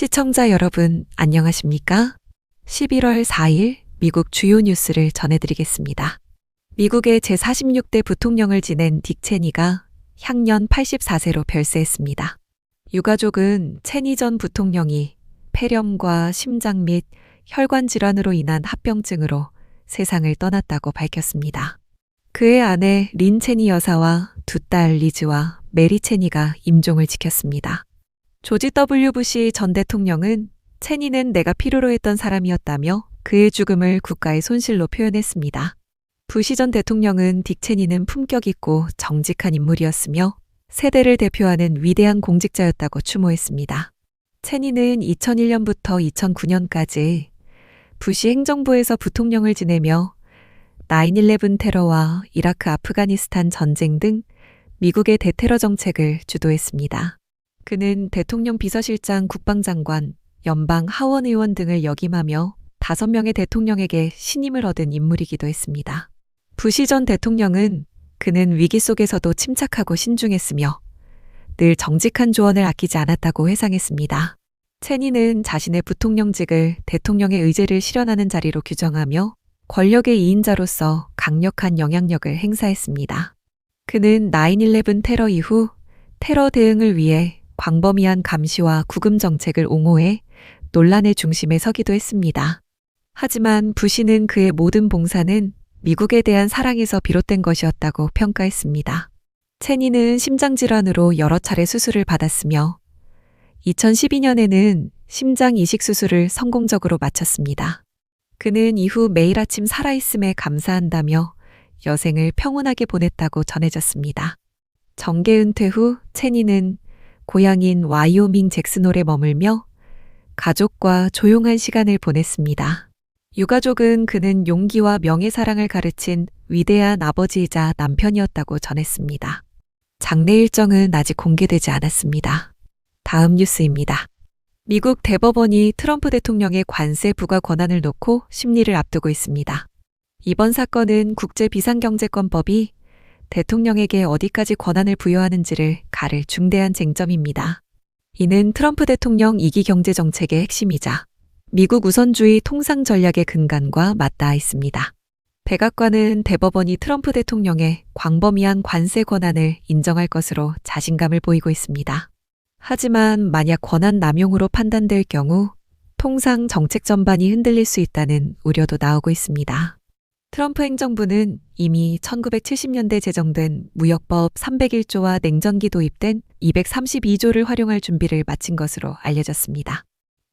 시청자 여러분, 안녕하십니까? 11월 4일 미국 주요 뉴스를 전해드리겠습니다. 미국의 제46대 부통령을 지낸 딕 체니가 향년 84세로 별세했습니다. 유가족은 체니 전 부통령이 폐렴과 심장 및 혈관 질환으로 인한 합병증으로 세상을 떠났다고 밝혔습니다. 그의 아내 린 체니 여사와 두 딸 리즈와 메리 체니가 임종을 지켰습니다. 조지 W. 부시 전 대통령은 체니는 내가 필요로 했던 사람이었다며 그의 죽음을 국가의 손실로 표현했습니다. 부시 전 대통령은 딕 체니는 품격 있고 정직한 인물이었으며 세대를 대표하는 위대한 공직자였다고 추모했습니다. 체니는 2001년부터 2009년까지 부시 행정부에서 부통령을 지내며 9-11 테러와 이라크 아프가니스탄 전쟁 등 미국의 대테러 정책을 주도했습니다. 그는 대통령 비서실장 국방장관, 연방 하원 의원 등을 역임하며 다섯 명의 대통령에게 신임을 얻은 인물이기도 했습니다. 부시 전 대통령은 그는 위기 속에서도 침착하고 신중했으며 늘 정직한 조언을 아끼지 않았다고 회상했습니다. 체니는 자신의 부통령직을 대통령의 의제를 실현하는 자리로 규정하며 권력의 이인자로서 강력한 영향력을 행사했습니다. 그는 9-11 테러 이후 테러 대응을 위해 광범위한 감시와 구금 정책을 옹호해 논란의 중심에 서기도 했습니다. 하지만 부시는 그의 모든 봉사는 미국에 대한 사랑에서 비롯된 것이었다고 평가했습니다. 체니는 심장질환으로 여러 차례 수술을 받았으며 2012년에는 심장 이식 수술을 성공적으로 마쳤습니다. 그는 이후 매일 아침 살아있음에 감사한다며 여생을 평온하게 보냈다고 전해졌습니다. 정계 은퇴 후 체니는 고향인 와이오밍 잭슨홀에 머물며 가족과 조용한 시간을 보냈습니다. 유가족은 그는 용기와 명예사랑을 가르친 위대한 아버지이자 남편이었다고 전했습니다. 장례 일정은 아직 공개되지 않았습니다. 다음 뉴스입니다. 미국 대법원이 트럼프 대통령의 관세 부과 권한을 놓고 심리를 앞두고 있습니다. 이번 사건은 국제 비상경제권법이 대통령에게 어디까지 권한을 부여하는지를 가를 중대한 쟁점입니다. 이는 트럼프 대통령 이기 경제 정책의 핵심이자 미국 우선주의 통상 전략의 근간과 맞닿아 있습니다. 백악관은 대법원이 트럼프 대통령의 광범위한 관세 권한을 인정할 것으로 자신감을 보이고 있습니다. 하지만 만약 권한 남용으로 판단될 경우 통상 정책 전반이 흔들릴 수 있다는 우려도 나오고 있습니다. 트럼프 행정부는 이미 1970년대 제정된 무역법 301조와 냉전기 도입된 232조를 활용할 준비를 마친 것으로 알려졌습니다.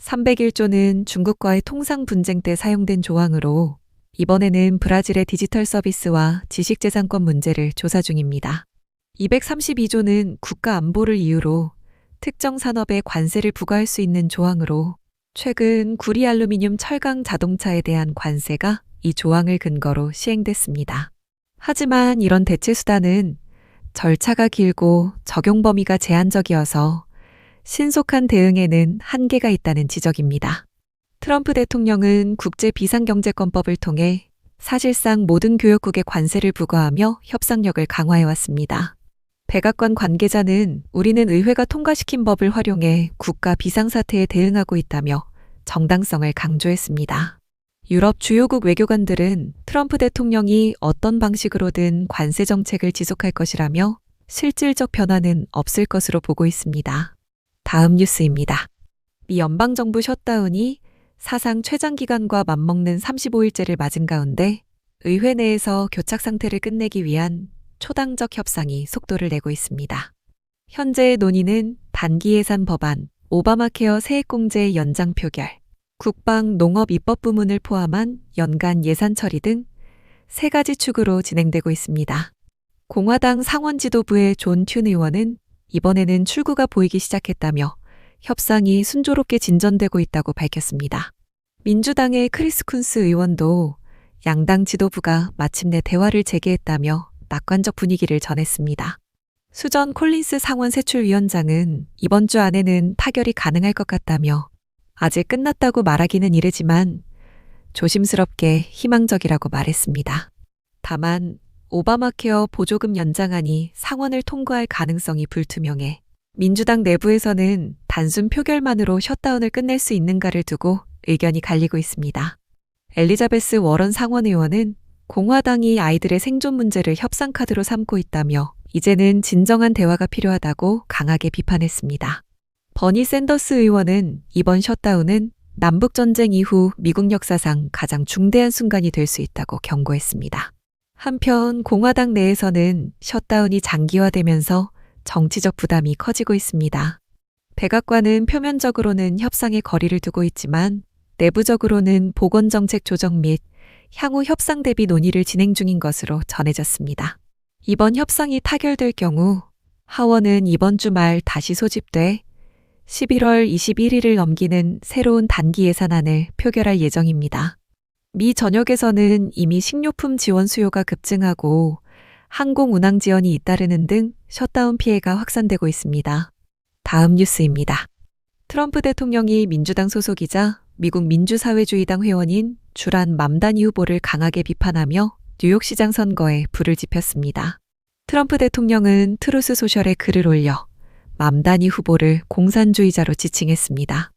301조는 중국과의 통상 분쟁 때 사용된 조항으로 이번에는 브라질의 디지털 서비스와 지식재산권 문제를 조사 중입니다. 232조는 국가 안보를 이유로 특정 산업에 관세를 부과할 수 있는 조항으로 최근 구리 알루미늄 철강 자동차에 대한 관세가 이 조항을 근거로 시행됐습니다. 하지만 이런 대체 수단은 절차가 길고 적용 범위가 제한적이어서 신속한 대응에는 한계가 있다는 지적입니다. 트럼프 대통령은 국제 비상경제권법을 통해 사실상 모든 교역국에 관세를 부과하며 협상력을 강화해 왔습니다. 백악관 관계자는 우리는 의회가 통과시킨 법을 활용해 국가 비상사태에 대응하고 있다며 정당성을 강조했습니다. 유럽 주요국 외교관들은 트럼프 대통령이 어떤 방식으로든 관세 정책을 지속할 것이라며 실질적 변화는 없을 것으로 보고 있습니다. 다음 뉴스입니다. 미 연방정부 셧다운이 사상 최장 기간과 맞먹는 35일째를 맞은 가운데 의회 내에서 교착 상태를 끝내기 위한 초당적 협상이 속도를 내고 있습니다. 현재의 논의는 단기 예산 법안, 오바마 케어 세액공제 연장 표결, 국방 농업 입법 부문을 포함한 연간 예산 처리 등 세 가지 축으로 진행되고 있습니다. 공화당 상원 지도부의 존 튠 의원은 이번에는 출구가 보이기 시작했다며 협상이 순조롭게 진전되고 있다고 밝혔습니다. 민주당의 크리스 쿤스 의원도 양당 지도부가 마침내 대화를 재개했다며 낙관적 분위기를 전했습니다. 수전 콜린스 상원 세출위원장은 이번 주 안에는 타결이 가능할 것 같다며 아직 끝났다고 말하기는 이르지만 조심스럽게 희망적이라고 말했습니다. 다만 오바마 케어 보조금 연장안이 상원을 통과할 가능성이 불투명해 민주당 내부에서는 단순 표결만으로 셧다운을 끝낼 수 있는가를 두고 의견이 갈리고 있습니다. 엘리자베스 워런 상원 의원은 공화당이 아이들의 생존 문제를 협상카드로 삼고 있다며 이제는 진정한 대화가 필요하다고 강하게 비판했습니다. 버니 샌더스 의원은 이번 셧다운은 남북전쟁 이후 미국 역사상 가장 중대한 순간이 될 수 있다고 경고했습니다. 한편 공화당 내에서는 셧다운이 장기화되면서 정치적 부담이 커지고 있습니다. 백악관은 표면적으로는 협상에 거리를 두고 있지만 내부적으로는 보건정책 조정 및 향후 협상 대비 논의를 진행 중인 것으로 전해졌습니다. 이번 협상이 타결될 경우 하원은 이번 주말 다시 소집돼 11월 21일을 넘기는 새로운 단기 예산안을 표결할 예정입니다. 미 전역에서는 이미 식료품 지원 수요가 급증하고 항공 운항 지연이 잇따르는 등 셧다운 피해가 확산되고 있습니다. 다음 뉴스입니다. 트럼프 대통령이 민주당 소속이자 미국 민주사회주의당 회원인 주란 맘다니 후보를 강하게 비판하며 뉴욕시장 선거에 불을 지폈습니다. 트럼프 대통령은 트루스 소셜에 글을 올려 맘다니 후보를 공산주의자로 지칭했습니다.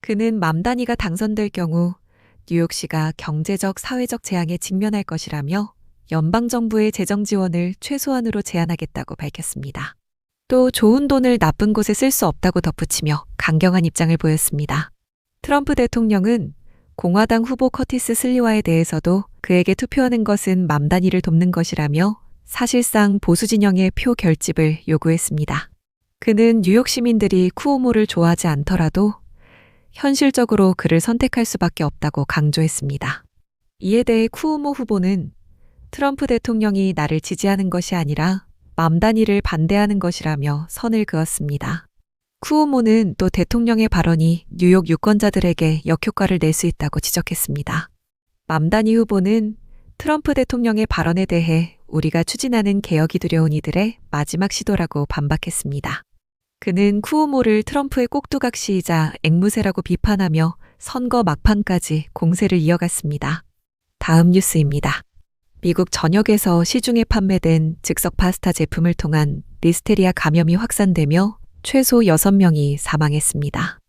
그는 맘다니가 당선될 경우 뉴욕시가 경제적, 사회적 재앙에 직면할 것이라며 연방정부의 재정 지원을 최소한으로 제한하겠다고 밝혔습니다. 또 좋은 돈을 나쁜 곳에 쓸 수 없다고 덧붙이며 강경한 입장을 보였습니다. 트럼프 대통령은 공화당 후보 커티스 슬리와에 대해서도 그에게 투표하는 것은 맘다니를 돕는 것이라며 사실상 보수 진영의 표 결집을 요구했습니다. 그는 뉴욕 시민들이 쿠오모를 좋아하지 않더라도 현실적으로 그를 선택할 수밖에 없다고 강조했습니다. 이에 대해 쿠오모 후보는 트럼프 대통령이 나를 지지하는 것이 아니라 맘다니를 반대하는 것이라며 선을 그었습니다. 쿠오모는 또 대통령의 발언이 뉴욕 유권자들에게 역효과를 낼 수 있다고 지적했습니다. 맘다니 후보는 트럼프 대통령의 발언에 대해 우리가 추진하는 개혁이 두려운 이들의 마지막 시도라고 반박했습니다. 그는 쿠오모를 트럼프의 꼭두각시이자 앵무새라고 비판하며 선거 막판까지 공세를 이어갔습니다. 다음 뉴스입니다. 미국 전역에서 시중에 판매된 즉석 파스타 제품을 통한 리스테리아 감염이 확산되며 최소 6명이 사망했습니다.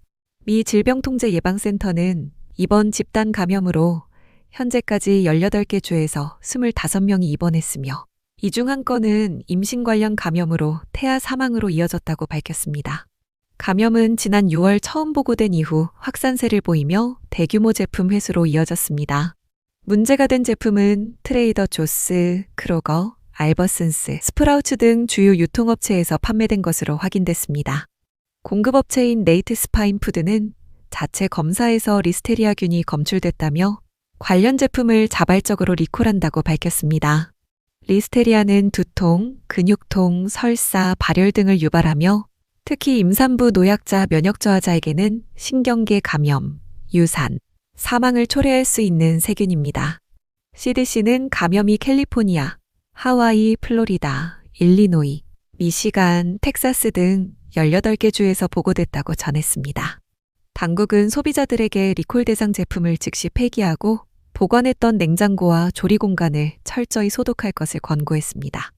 미 질병통제예방센터는 이번 집단 감염으로 현재까지 18개 주에서 25명이 입원했으며 이 중 한 건은 임신 관련 감염으로 태아 사망으로 이어졌다고 밝혔습니다. 감염은 지난 6월 처음 보고된 이후 확산세를 보이며 대규모 제품 회수로 이어졌습니다. 문제가 된 제품은 트레이더 조스, 크로거, 알버슨스, 스프라우츠 등 주요 유통업체에서 판매된 것으로 확인됐습니다. 공급업체인 네이트 스파인 푸드는 자체 검사에서 리스테리아균이 검출됐다며 관련 제품을 자발적으로 리콜한다고 밝혔습니다. 리스테리아는 두통, 근육통, 설사, 발열 등을 유발하며 특히 임산부 노약자 면역 저하자에게는 신경계 감염, 유산, 사망을 초래할 수 있는 세균입니다. CDC는 감염이 캘리포니아, 하와이, 플로리다, 일리노이, 미시간, 텍사스 등 18개 주에서 보고됐다고 전했습니다. 당국은 소비자들에게 리콜 대상 제품을 즉시 폐기하고 보관했던 냉장고와 조리 공간을 철저히 소독할 것을 권고했습니다.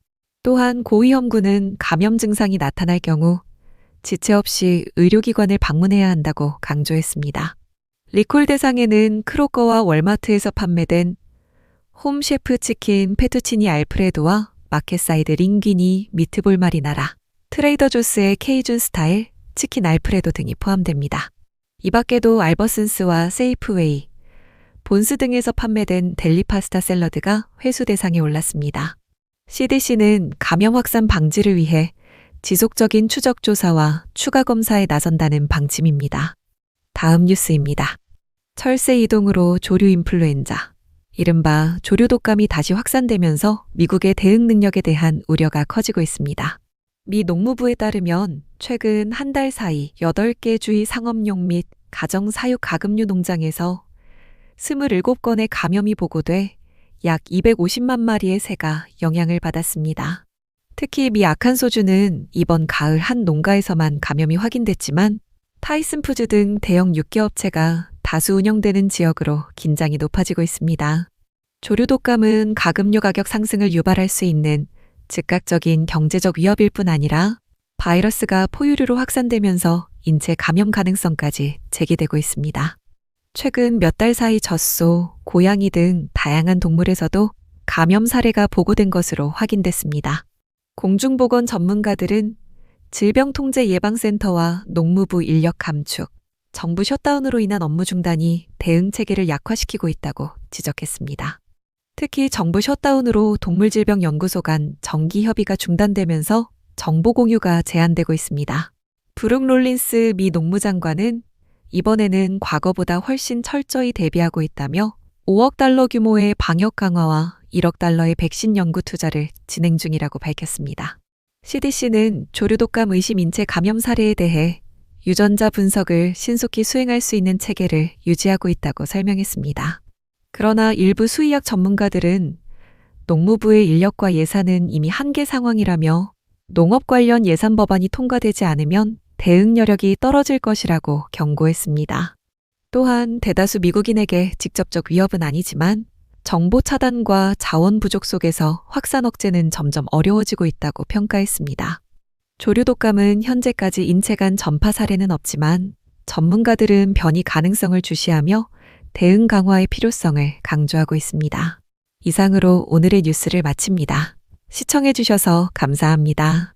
또한 고위험군은 감염 증상이 나타날 경우 지체 없이 의료기관을 방문해야 한다고 강조했습니다. 리콜 대상에는 크로커와 월마트에서 판매된 홈셰프 치킨 페투치니 알프레도와 마켓사이드 링귀니 미트볼 마리나라, 트레이더 조스의 케이준 스타일, 치킨 알프레도 등이 포함됩니다. 이 밖에도 알버슨스와 세이프웨이, 본스 등에서 판매된 델리 파스타 샐러드가 회수 대상에 올랐습니다. CDC는 감염 확산 방지를 위해 지속적인 추적 조사와 추가 검사에 나선다는 방침입니다. 다음 뉴스입니다. 철새 이동으로 조류 인플루엔자. 이른바 조류 독감이 다시 확산되면서 미국의 대응 능력에 대한 우려가 커지고 있습니다. 미 농무부에 따르면 최근 한 달 사이 8개 주의 상업용 및 가정 사육 가금류 농장에서 27건의 감염이 보고돼 약 250만 마리의 새가 영향을 받았습니다. 특히 미 아칸소주는 이번 가을 한 농가에서만 감염이 확인됐지만 타이슨 푸즈 등 대형 육계 업체가 다수 운영되는 지역으로 긴장이 높아지고 있습니다. 조류 독감은 가금류 가격 상승을 유발할 수 있는 즉각적인 경제적 위협일 뿐 아니라 바이러스가 포유류로 확산되면서 인체 감염 가능성까지 제기되고 있습니다. 최근 몇 달 사이 젖소, 고양이 등 다양한 동물에서도 감염 사례가 보고된 것으로 확인됐습니다. 공중보건 전문가들은 질병통제예방센터와 농무부 인력 감축, 정부 셧다운으로 인한 업무 중단이 대응 체계를 약화시키고 있다고 지적했습니다. 특히 정부 셧다운으로 동물질병연구소 간 정기 협의가 중단되면서 정보 공유가 제한되고 있습니다. 브룩 롤린스 미 농무장관은 이번에는 과거보다 훨씬 철저히 대비하고 있다며 5억 달러 규모의 방역 강화와 1억 달러의 백신 연구 투자를 진행 중이라고 밝혔습니다. CDC는 조류독감 의심 인체 감염 사례에 대해 유전자 분석을 신속히 수행할 수 있는 체계를 유지하고 있다고 설명했습니다. 그러나 일부 수의학 전문가들은 농무부의 인력과 예산은 이미 한계 상황이라며 농업 관련 예산 법안이 통과되지 않으면 대응 여력이 떨어질 것이라고 경고했습니다. 또한 대다수 미국인에게 직접적 위협은 아니지만 정보 차단과 자원 부족 속에서 확산 억제는 점점 어려워지고 있다고 평가했습니다. 조류독감은 현재까지 인체 간 전파 사례는 없지만 전문가들은 변이 가능성을 주시하며 대응 강화의 필요성을 강조하고 있습니다. 이상으로 오늘의 뉴스를 마칩니다. 시청해주셔서 감사합니다.